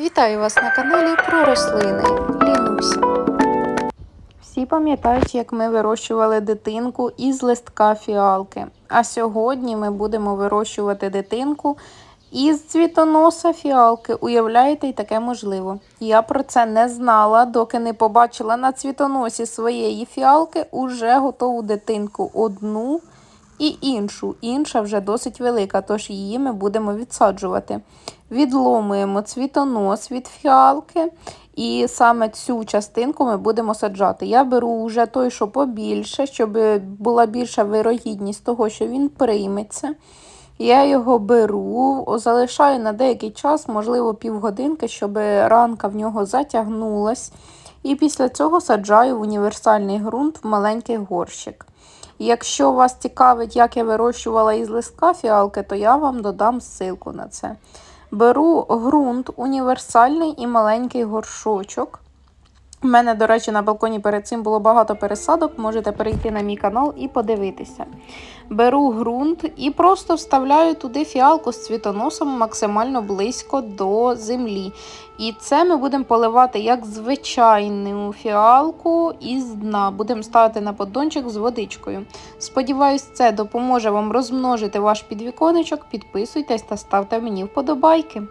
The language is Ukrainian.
Вітаю вас на каналі про рослини Лінуся. Всі пам'ятають, як ми вирощували дитинку із листка фіалки. А сьогодні ми будемо вирощувати дитинку із цвітоноса фіалки. Уявляєте, і таке можливо. Я про це не знала, доки не побачила на цвітоносі своєї фіалки уже готову дитинку одну і іншу. Інша вже досить велика, тож її ми будемо відсаджувати. Відломуємо цвітонос від фіалки, і саме цю частинку ми будемо саджати. Я беру вже той, що побільше, щоб була більша вирогідність того, що він прийметься. Я його беру, залишаю на деякий час, можливо, півгодинки, щоб ранка в нього затягнулась. І після цього саджаю в універсальний ґрунт в маленький горщик. Якщо вас цікавить, як я вирощувала із листка фіалки, то я вам додам ссылку на це. Беру ґрунт універсальний і маленький горшочок. У мене, до речі, на балконі перед цим було багато пересадок. Можете перейти на мій канал і подивитися. Беру ґрунт і просто вставляю туди фіалку з цвітоносом максимально близько до землі. І це ми будемо поливати як звичайну фіалку із дна. Будемо ставити на поддончик з водичкою. Сподіваюсь, це допоможе вам розмножити ваш підвіконечок. Підписуйтесь та ставте мені вподобайки.